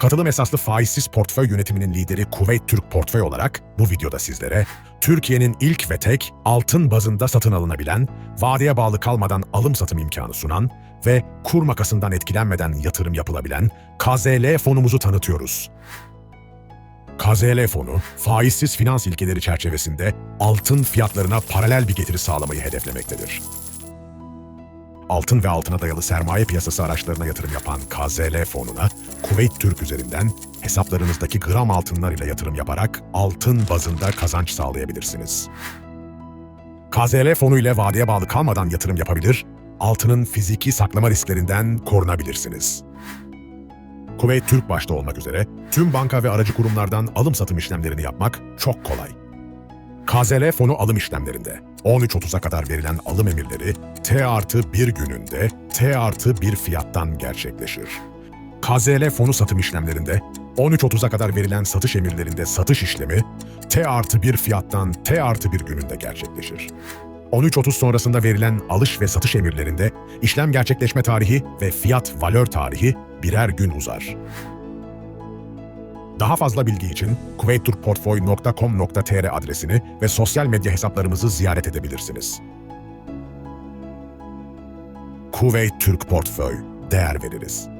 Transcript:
Katılım esaslı faizsiz portföy yönetiminin lideri Kuveyt Türk Portföy olarak bu videoda sizlere Türkiye'nin ilk ve tek altın bazında satın alınabilen, vadeye bağlı kalmadan alım satım imkanı sunan ve kur makasından etkilenmeden yatırım yapılabilen KZL fonumuzu tanıtıyoruz. KZL fonu, faizsiz finans ilkeleri çerçevesinde altın fiyatlarına paralel bir getiri sağlamayı hedeflemektedir. Altın ve altına dayalı sermaye piyasası araçlarına yatırım yapan KZL fonuna, Kuveyt Türk üzerinden hesaplarınızdaki gram altınlar ile yatırım yaparak altın bazında kazanç sağlayabilirsiniz. KZL fonu ile vadeye bağlı kalmadan yatırım yapabilir, altının fiziki saklama risklerinden korunabilirsiniz. Kuveyt Türk başta olmak üzere tüm banka ve aracı kurumlardan alım satım işlemlerini yapmak çok kolay. KZL fonu alım işlemlerinde 13.30'a kadar verilen alım emirleri T artı bir gününde T artı bir fiyattan gerçekleşir. KZL fonu satım işlemlerinde 13.30'a kadar verilen satış emirlerinde satış işlemi T artı bir fiyattan T artı bir gününde gerçekleşir. 13.30 sonrasında verilen alış ve satış emirlerinde işlem gerçekleşme tarihi ve fiyat valör tarihi birer gün uzar. Daha fazla bilgi için kuveytturkportföy.com.tr adresini ve sosyal medya hesaplarımızı ziyaret edebilirsiniz. Kuveyt Türk Portföy, değer veririz.